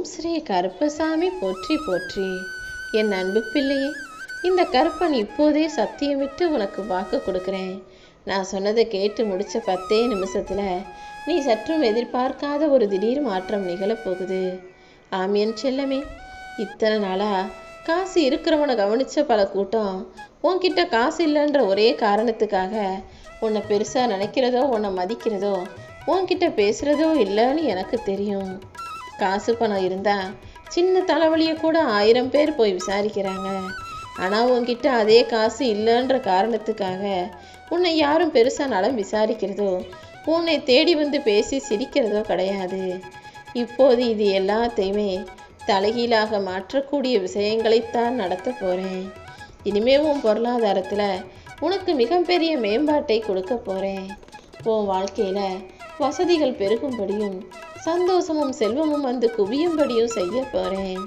ஓம் ஸ்ரீ கருப்பசாமி போற்றி போற்றி. என் அன்பு பிள்ளையே இந்த கருப்பன் இப்போதே சத்தியமிட்டு உனக்கு வாக்கு கொடுக்குறேன். நான் சொன்னதை கேட்டு முடித்த பத்தே நிமிஷத்தில் நீ சற்றும் எதிர்பார்க்காத ஒரு திடீர் மாற்றம் நிகழப்போகுது. ஆமியன் செல்லமே இத்தனை நாளாக காசு இருக்கிறவனை கவனிச்ச பல கூட்டம் உன்கிட்ட காசு இல்லைன்ற ஒரே காரணத்துக்காக உன்னை பெருசாக நினைக்கிறதோ உன்னை மதிக்கிறதோ உன்கிட்ட பேசுகிறதோ இல்லைன்னு எனக்கு தெரியும். காசு பணம் இருந்தால் சின்ன தலைவலியை கூட ஆயிரம் பேர் போய் விசாரிக்கிறாங்க. ஆனால் உங்ககிட்ட அதே காசு இல்லைன்ற காரணத்துக்காக உன்னை யாரும் பெருசாக விசாரிக்கிறதோ உன்னை தேடி வந்து பேசி சிரிக்கிறதோ கிடையாது. இப்போது இது எல்லாத்தையுமே தலைகீழாக மாற்றக்கூடிய விஷயங்களைத்தான் நடத்த போகிறேன் இனிமே உன் பொருளாதாரத்தில் உனக்கு மிகப்பெரிய மேம்பாட்டை கொடுக்க போகிறேன் உன் வாழ்க்கையில் வசதிகள் பெருகும்படியும் சந்தோஷமும் செல்வமும் வந்து குவியும்படியும் செய்ய போகிறேன்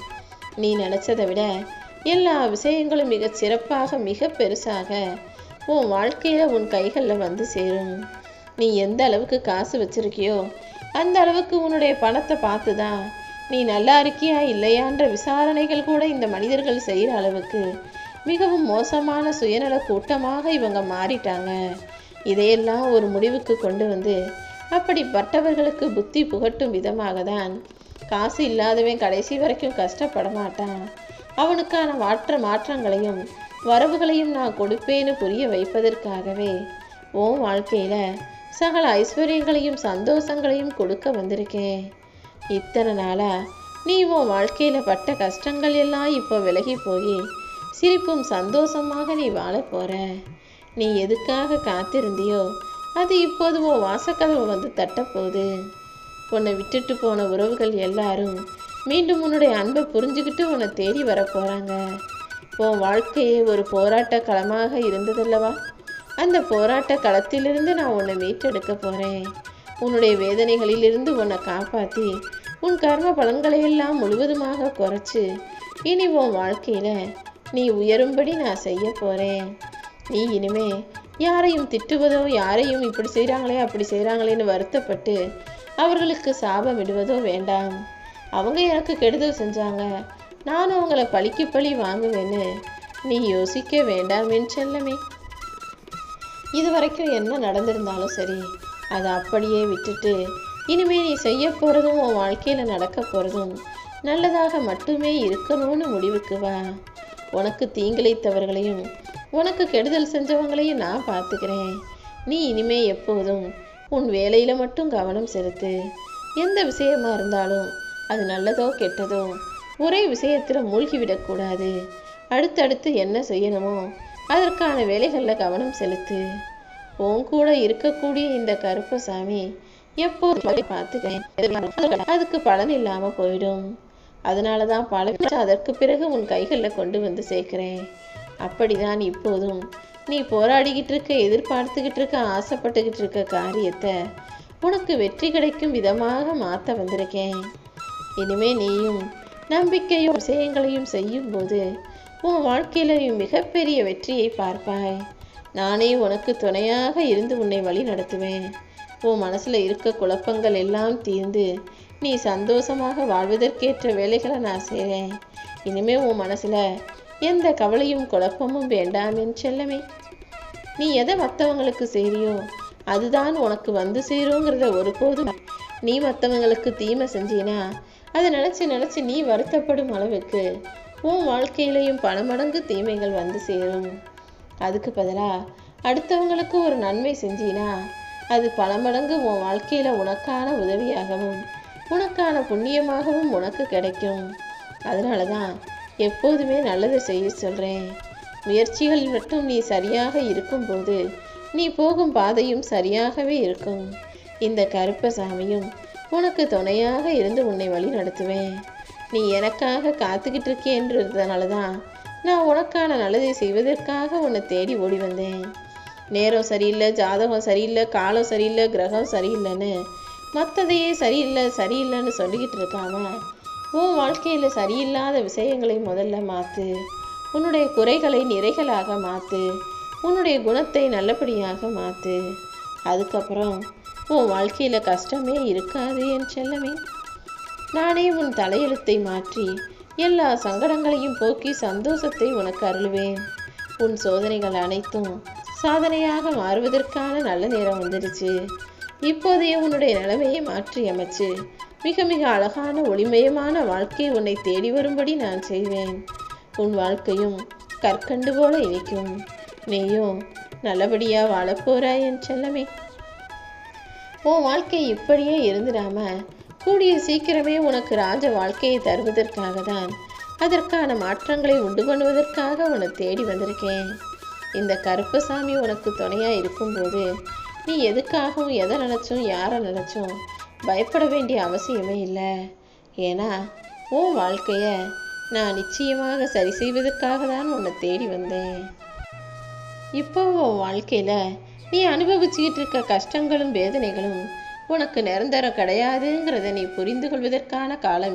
நீ நினச்சதை விட எல்லா விஷயங்களும் மிகச் சிறப்பாக மிக பெருசாக உன் வாழ்க்கையில் உன் கைகளில் வந்து சேரும். நீ எந்த அளவுக்கு காசு வச்சிருக்கியோ அந்த அளவுக்கு உன்னுடைய பணத்தை பார்த்து தான் நீ நல்லா இருக்கியா இல்லையான்ற விசாரணைகள் கூட இந்த மனிதர்கள் செய்கிற அளவுக்கு மிகவும் மோசமான சுயநல கூட்டமாக இவங்க மாறிட்டாங்க. இதையெல்லாம் ஒரு முடிவுக்கு கொண்டு வந்து அப்படிப்பட்டவர்களுக்கு புத்தி புகட்டும் விதமாக தான் காசு இல்லாதவன் கடைசி வரைக்கும் கஷ்டப்பட மாட்டான் அவனுக்கான மாற்ற மாற்றங்களையும் வரவுகளையும் நான் கொடுப்பேன்னு புரிய வைப்பதற்காகவே உன் வாழ்க்கையில் சகல ஐஸ்வர்யங்களையும் சந்தோஷங்களையும் கொடுக்க வந்திருக்கேன். இத்தனை நாளாக நீ உன் வாழ்க்கையில் பட்ட கஷ்டங்கள் எல்லாம் இப்போ விலகி போய் சிரிப்பும் சந்தோஷமாக நீ வாழ போகிற நீ எதுக்காக காத்திருந்தியோ அது இப்போது உன் வாசக்கதவை வந்து தட்டப்போகுது. உன்னை விட்டுட்டு போன உறவுகள் எல்லாரும் மீண்டும் உன்னுடைய அன்பை புரிஞ்சுக்கிட்டு உன்னை தேடி வர போகிறாங்க உன் வாழ்க்கையே ஒரு போராட்ட களமாக இருந்ததல்லவா? அந்த போராட்ட களத்திலிருந்து நான் உன்னை மீட்டெடுக்க போகிறேன் உன்னுடைய வேதனைகளிலிருந்து உன்னை காப்பாற்றி உன் கர்ம பலன்களையெல்லாம் முழுவதுமாக குறைச்சு இனி உன் வாழ்க்கையில் நீ உயரும்படி நான் செய்ய போகிறேன் நீ இனிமே யாரையும் திட்டுவதோ யாரையும் இப்படி செய்கிறாங்களே அப்படி செய்கிறாங்களேன்னு வருத்தப்பட்டு அவர்களுக்கு சாபம் விடுவதோ வேண்டாம். அவங்க எனக்கு கெடுதல் செஞ்சாங்க. நானும் அவங்கள பழிக்கு பழி வாங்குவேன்னு நீ யோசிக்க வேண்டாம் செல்லமே. இது வரைக்கும் என்ன நடந்திருந்தாலும் சரி அதை அப்படியே விட்டுட்டு இனிமே நீ செய்ய போகிறதும் உன் வாழ்க்கையில் நடக்க போகிறதும் நல்லதாக மட்டுமே இருக்கணும்னு முடிவுக்கு வா. உனக்கு தீங்கிழைத்தவர்களையும் உனக்கு கெடுதல் செஞ்சவங்களையும் நான் பார்த்துக்கிறேன். நீ இனிமே எப்போதும் உன் வேலையில் மட்டும் கவனம் செலுத்து. எந்த விஷயமா இருந்தாலும் அது நல்லதோ கெட்டதோ ஒரே விஷயத்தில் மூழ்கிவிடக்கூடாது அடுத்தடுத்து என்ன செய்யணுமோ அதற்கான வேலைகளில் கவனம் செலுத்து. உன் கூட இருக்கக்கூடிய இந்த கருப்பசாமி எப்போது பார்த்துக்கிறேன். அதுக்கு பலன் இல்லாமல் போயிடும். அதனால தான் பல அதற்கு பிறகு உன் கைகளில் கொண்டு வந்து சேர்க்கிறேன். அப்படிதான் இப்போதும் நீ போராடிக்கிட்டு இருக்க எதிர்பார்த்துக்கிட்டு இருக்க ஆசைப்பட்டுக்கிட்டு இருக்க காரியத்தை உனக்கு வெற்றி கிடைக்கும் விதமாக மாற்ற வந்திருக்கேன். இனிமே நீயும் நம்பிக்கையும் விஷயங்களையும் செய்யும்போது உன் வாழ்க்கையிலையும் மிகப்பெரிய வெற்றியை பார்ப்பாய். நானே உனக்கு துணையாக இருந்து உன்னை வழி நடத்துவேன் உன் மனசில் இருக்க குழப்பங்கள் எல்லாம் தீர்ந்து நீ சந்தோஷமாக வாழ்வதற்கேற்ற வேலைகளை நான் செய்கிறேன் இனிமே உன் மனசுல எந்த கவலையும் குழப்பமும் வேண்டாம் என் செல்லமே. நீ எதை மற்றவங்களுக்கு செய்றியோ அதுதான் உனக்கு வந்து சேருங்கிறத ஒருபோதும் நீ மற்றவங்களுக்கு தீமை செஞ்சீனா அதை நினச்சி நினச்சி நீ வருத்தப்படும் அளவுக்கு உன் வாழ்க்கையிலையும் பல மடங்கு தீமைகள் வந்து சேரும். அதுக்கு பதிலாக அடுத்தவங்களுக்கு ஒரு நன்மை செஞ்சீனா அது பல மடங்கு உன் வாழ்க்கையில உனக்கான உதவியாகவும் உனக்கான புண்ணியமாகவும் உனக்கு கிடைக்கும். அதனால தான் எப்போதுமே நல்லதை செய்ய சொல்கிறேன் முயற்சிகளில் மட்டும் நீ சரியாக இருக்கும்போது நீ போகும் பாதையும் சரியாகவே இருக்கும். இந்த கருப்பசாமியும் உனக்கு துணையாக இருந்து உன்னை வழி நடத்துவேன். நீ எனக்காக காத்துக்கிட்டு இருக்கேன்றதுனால தான் நான் உனக்கான நல்லதை செய்வதற்காக உன்னை தேடி ஓடி வந்தேன். நேரம் சரியில்லை ஜாதகம் சரியில்லை காலம் சரியில்லை கிரகம் சரியில்லைன்னு மற்றதையே சரியில்லை சரியில்லைன்னு சொல்லிக்கிட்டு இருக்காம உன் வாழ்க்கையில் சரியில்லாத விஷயங்களை முதல்ல மாற்று உன்னுடைய குறைகளை நிறைகளாக மாற்று உன்னுடைய குணத்தை நல்லபடியாக மாற்று அதுக்கப்புறம் உன் வாழ்க்கையில் கஷ்டமே இருக்காது என் செல்லமே. நானே உன் தலையெழுத்தை மாற்றி எல்லா சங்கடங்களையும் போக்கி சந்தோஷத்தை உனக்கு அருள்வேன். உன் சோதனைகள் அனைத்தும் சாதனையாக மாறுவதற்கான நல்ல நேரம் வந்துடுச்சு. இப்போதைய உன்னுடைய நிலைமையை மாற்றி அமைச்சு. மிக மிக அழகான ஒளிமயமான வாழ்க்கை உன்னை தேடி வரும்படி நான் செய்வேன். உன் வாழ்க்கையும் கற்கண்டு போல இனிக்கும். நீயும் நல்லபடியா வாழப்போறாய் என் செல்லமே. உன் வாழ்க்கை இப்படியே இருந்துடாம கூடிய சீக்கிரமே உனக்கு ராஜ வாழ்க்கையை தருவதற்காக தான் அதற்கான மாற்றங்களை உண்டு பண்ணுவதற்காக உன்னை தேடி வந்திருக்கேன். இந்த கருப்பசாமி உனக்கு துணையா இருக்கும்போது நீ எதுக்காகவும் எதை நினச்சும் யாரை நினைச்சும் பயப்பட வேண்டிய அவசியமே இல்லை. ஏன்னா உன் வாழ்க்கையை நான் நிச்சயமாக சரி செய்வதற்காக தான் உன்னை தேடி வந்தேன். இப்போ உன் வாழ்க்கையில நீ அனுபவிச்சுக்கிட்டு இருக்க கஷ்டங்களும் வேதனைகளும் உனக்கு நிரந்தரம் கிடையாதுங்கிறத நீ புரிந்து கொள்வதற்கான காலம்